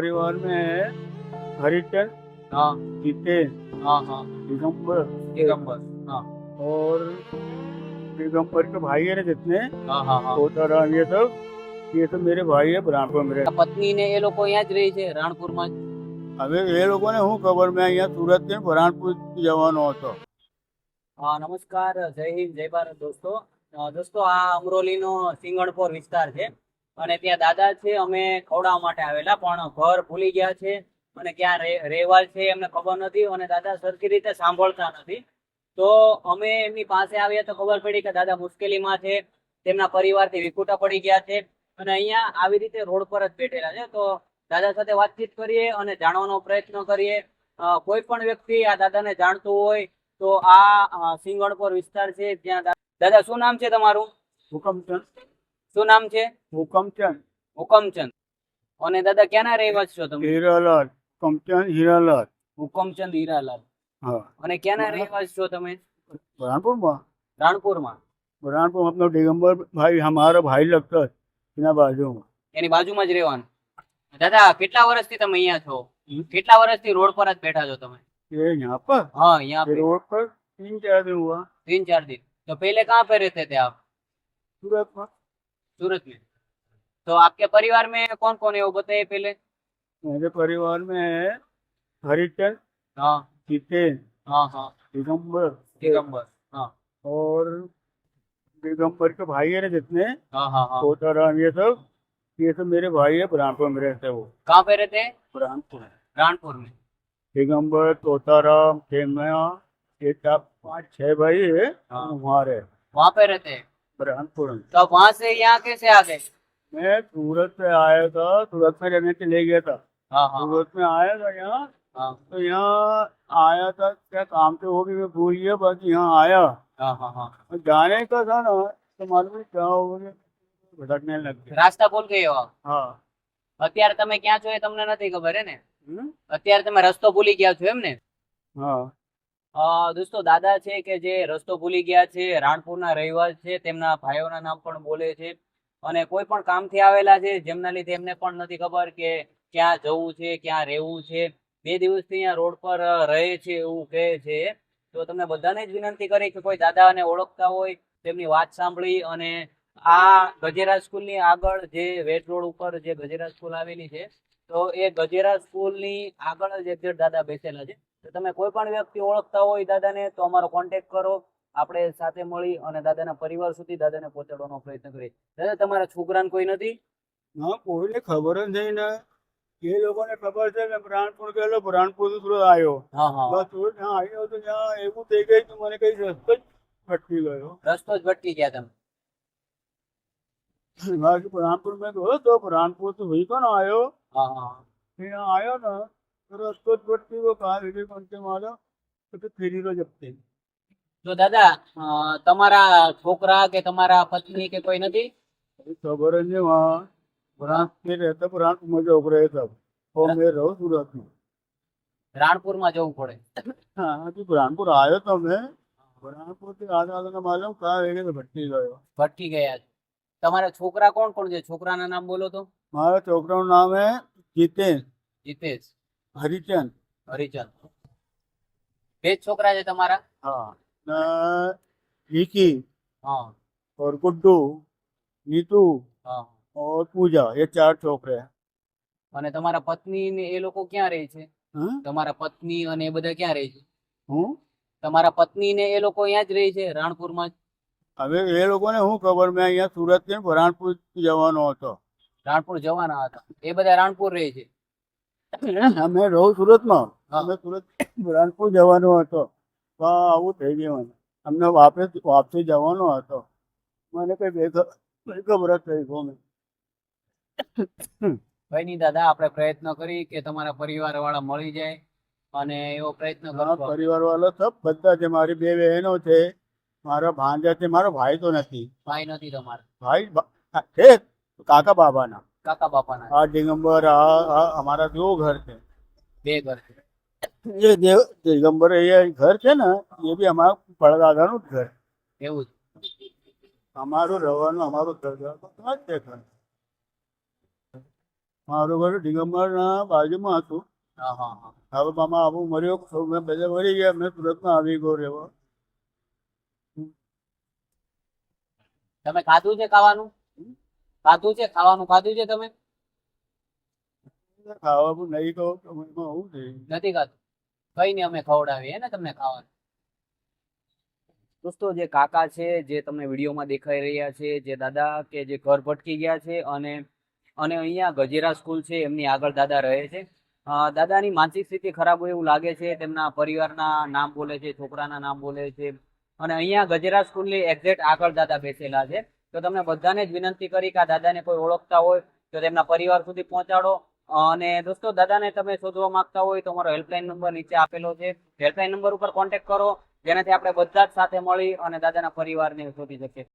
परिवार में है हरिचंद हाँ जितेन हाँ हाँ दिगंबर दिगंबर हाँ और दिगंबर के भाई है ना जितने हाँ हाँ हाँ कोताराम ये सब ये सब मेरे भाई है બ્રાહ્મણ में रहते પત્ની ને એ લોકો અહીંયા જ રહે છે રાણપુરમાં જ હવે એ લોકોને શું ખબર મેં અહીંયા સુરત થી બરાણપુર જવાનો હતો હા નમસ્કાર જય હિન્દ જય ભારત દોસ્તો અ, દોસ્તો આ અમરોલીનો સિંગણપોર વિસ્તાર છે અને ત્યાં દાદા છે, અમે ખવડાવવા માટે આવેલા, પણ ઘર ભૂલી ગયા છે અને ક્યાં રહેવા છે, એમને ખબર નથી અને દાદા સરખી રીતે સાંભળતા નથી. તો અમે એમની પાસે આવ્યા તો ખબર પડી કે દાદા મુશ્કેલીમાં છે, તેમના પરિવારથી વિખૂટા પડી ગયા છે અને અહીંયા આવી રીતે રોડ પર જ બેઠેલા છે. તો દાદા સાથે વાતચીત કરીએ અને જાણવાનો પ્રયત્ન કરીએ. કોઈ પણ વ્યક્તિ આ દાદાને જાણતું હોય તો આ સિંગણપોર વિસ્તાર છે ત્યાં દાદા, શું નામ છે તમારું? હુકમચંદ. શું નામ છે હુકમચંદ હુકમચંદ અને દાદા ક્યાંના રહેવાસી છો તમે હીરાલાલ હુકમચંદ હીરાલાલ હુકમચંદ હીરાલાલ હા અને ક્યાંના રહેવાસી છો તમે बुरहानपुर में રાણપુરમાં बुरहानपुर में अपना दिगंबर भाई हमारा भाई लगता है इना बाजू में એની બાજુમાં જ રહેવાનું દાદા કેટલા વર્ષથી તમે અહીંયા છો કેટલા વર્ષથી રોડ પર જ બેઠા છો તમે ये यहाँ पर हाँ यहाँ ये पे रोड पर तीन चार दिन हुआ तीन चार दिन तो पहले कहाँ पे रहते थे आप सूरत में सूरत में? तो आपके परिवार में कौन कौन है? वो बताइए पहले। मेरे परिवार में है हरिचंद हाँ। जितेन हाँ हाँ। दिगंबर दिगंबर हाँ। और दिगंबर के भाई है ना जितने? हाँ हाँ हाँ। कोताराम ये सब। ये सब मेरे भाई है बुरहानपुर में रहते हैं वो। कहाँ पे रहते हैं? बुरहानपुर रानपुर में। दिगंबर तोताराम खेमया ये चार पाँच छह भाई है हाँ। वहाँ रहे वहाँ पे रहते हैं? बुरहानपुर में तो आप वहाँ से यहाँ कैसे आ गए मैं सूरत से आया था सूरत में रहने के लिए गया था हाँ हाँ सूरत में आया था यहाँ हाँ तो यहाँ आया था क्या काम से वो भी मैं भूल गया बाकी यहाँ आया हाँ हाँ हाँ और जाने का था ना तो मालूम नहीं क्या हो गया भटकने लग गया રાસ્તા ભૂલ ગયો हाँ અત્યારે તમે ક્યાં છો એ તમને નથી ખબર હે ને हम्म? અત્યારે તમે રસ્તો ભૂલી ગયા છો એમ ને हाँ અ, દોસ્તો, દાદા છે કે જે રસ્તો ભૂલી ગયા છે, રાણપુરના રહેવાસ છે, તેમના ભાઈઓના નામ પણ બોલે છે અને કોઈ પણ કામથી આવેલા છે, જેમના લીધે એમને પણ નથી ખબર કે ક્યાં જવું છે, ક્યાં રહેવું છે. બે દિવસથી અહીંયા રોડ પર રહે છે એવું કહે છે. તો તમને બધાને જ વિનંતી કરી કે કોઈ દાદાને ઓળખતા હોય, તેમની વાત સાંભળી અને આ ગજેરા સ્કૂલની આગળ જે વેટ રોડ ઉપર જે ગજેરા સ્કૂલ આવેલી છે, તો એ ગજેરા સ્કૂલની આગળ જ એક્ઝેક્ટ દાદા બેસેલા છે તો તમે કોઈ પણ વ્યક્તિ ઓળખતા હોય દાદાને તો અમારો કોન્ટેક્ટ કરો. આપણે સાથે મળી અને દાદાના પરિવાર સુધી દાદાને પહોંચાડવાનો પ્રયત્ન કરીએ. દાદા તમારા છોકરાને કોઈ નથી? હા કોઈને ખબર જ નહીં ને. એ લોકોને ખબર છે કે પ્રાણપુર ગયેલો પ્રાણપુર સુરત આવ્યો હા હા. બસ સુરત હા આવ્યો તો ત્યાં એવું થઈ ગયું તો મને કઈ રસ્તો જ ભટકી ગયો. રસ્તો જ ભટકી ગયા તમે. પ્રાણપુર મેં ગયો તો પ્રાણપુર તો ભાઈ કોણ આવ્યો હા હા. ત્યાં આવ્યો ને आयो ना तो रस्तो જ भटकी गयो कहा विजय पंचे मारो तो फिर फिरी रो जबते તો દાદા અ, તમારા છોકરા કે તમારા પત્ની કે કોઈ નથી अभी खबर है नहीं वहाँ बुरहानपुर में रहता बुरहानपुर में जो रहे सब और मैं रहूँ सूरत में રાણપુરમાં જવું પડે हाँ अभी बुरहानपुर आयो तो मैं बुरहानपुर से आधा आधा का मालूम कहाँ रह गए तो भटकी गयो ભટકી ગયા છે તમારા છોકરા કોણ કોણ છે છોકરાના નામ બોલો તો મારા છોકરાનું નામ હે જીતેન જીતેશ હરિચંદ હરિચંદ બે જ છોકરા છે તમારા हाँ न विकी હા और गुड्डू नीतू હા और पूजा ये चार छोकरे हैं અને તમારા પત્ની ને એ લોકો ક્યાં રહે છે हाँ? તમારા પત્ની અને એ બધા ક્યાં રહે છે હું તમારા પત્ની ને એ લોકો અહીંયા જ રહે છે રાણપુરમાં જ હવે એ લોકોને શું ખબર મેં અહીંયા સુરત થી બુરહાનપુર જવાનો હતો રાણપુર જવાના હતા એ બધા રાણપુર રહે છે અમે રહું સુરતમાં. અમે સુરત બુરાનપુર જવાનો હતો. તો આવું થઈ ગયું અમને વાપે વાપસી જવાનો હતો. મને કઈ બેખબર જ થઈ ગયો કઈ નહીં દાદા આપણે પ્રયત્ન કરી કે તમારા પરિવાર વાળા મળી જાય અને એવો પ્રયત્ન કરો પરિવાર વાળા સબ બધા છે. મારી બે બહેનો છે. મારા ભાંજા છે. મારો ભાઈ તો નથી. ભાઈ નથી તમારો. ભાઈ છે કાકા બાબાના. કાકા બાપાના. આ દિગંબર આ અમારા જો ઘર છે. બે ઘર છે. એ દેવ દિગંબર એ ઘર છે ને એ બી અમારા પડદાદાનું જ ઘર. એવું અમારું રહેવાનું અમારું ઘર છે ઘર. મારું ઘર દિગંબરના બાજુમાં હતું. હા હા હા. હવે મામા આવું મર્યો મેં બધા મરી ગયા મેં સુરતમાં આવી ગયો રહેવા. તમે ખાધું છે ખાવાનું? ખાધું છે? ખાવાનું ખાધું છે તમે? ખાવાનું નહીં તો નથી ખાધું. કઈ નહીં અમે ખવડાવીએ ને તમને ખાવાનું. દોસ્તો જે કાકા છે જે તમને વિડીયોમાં દેખાઈ રહ્યા છે જે દાદા કે જે ઘર ભટકી ગયા છે અને અને અહીંયા ગજેરા સ્કૂલ છે એમની આગળ દાદા રહે છે. દાદાની માનસિક સ્થિતિ ખરાબ હોય એવું લાગે છે તેમના પરિવારના નામ બોલે છે છોકરાના નામ બોલે છે. અને અહીંયા ગજેરા સ્કૂલની એક્ઝેક્ટ આગળ દાદા બેસેલા છે. તો તમને બધાને જ વિનંતી કરી કે આ દાદાને કોઈ ઓળખતા હોય, તો તેમના પરિવાર સુધી પહોંચાડો. અને દોસ્તો, દાદાને તમે શોધવા માંગતા હોય તો મારો હેલ્પલાઇન નંબર નીચે આપેલો છે. હેલ્પલાઇન નંબર ઉપર કોન્ટેક્ટ કરો, જેનાથી આપણે બધા જ સાથે મળી અને દાદાના પરિવારને શોધી શકીએ.